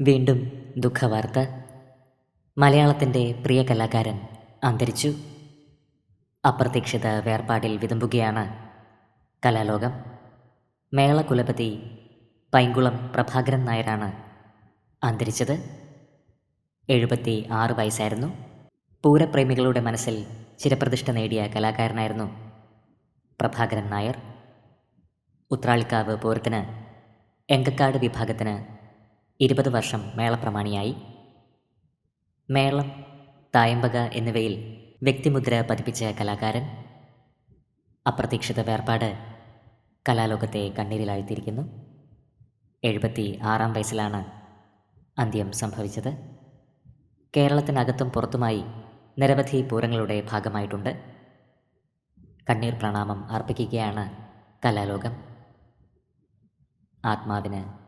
വീണ്ടും ദുഃഖവാർത്ത. മലയാളത്തിന്റെ പ്രിയ കലാകാരൻ അന്തരിച്ചു. അപ്രതീക്ഷിത വേർപാടിൽ വിതുമ്പുകയാണ് കലാലോകം. മേള കുലപതി പൈങ്കുളം പ്രഭാകരൻ നായരാണ് അന്തരിച്ചത്. എഴുപത്തി ആറ് വയസ്സായിരുന്നു. പൂരപ്രേമികളുടെ മനസ്സിൽ ചിരപ്രതിഷ്ഠ നേടിയ കലാകാരനായിരുന്നു പ്രഭാകരൻ നായർ. ഉത്രാളിക്കാവ് പൂരത്തിന് എങ്കക്കാട് വിഭാഗത്തിന് ഇരുപത് വർഷം മേളപ്രമാണിയായി. മേളം തായമ്പക എന്നിവയിൽ വ്യക്തിമുദ്ര പതിപ്പിച്ച കലാകാരൻ. അപ്രതീക്ഷിത വേർപാട് കലാലോകത്തെ കണ്ണീരിലാഴ്ത്തിയിരിക്കുന്നു. എഴുപത്തി ആറാം വയസ്സിലാണ് അന്ത്യം സംഭവിച്ചത്. കേരളത്തിനകത്തും പുറത്തുമായി നിരവധി പൂരങ്ങളുടെ ഭാഗമായിട്ടുണ്ട്. കണ്ണീർ പ്രണാമം അർപ്പിക്കുകയാണ് കലാലോകം. ആത്മാവിന്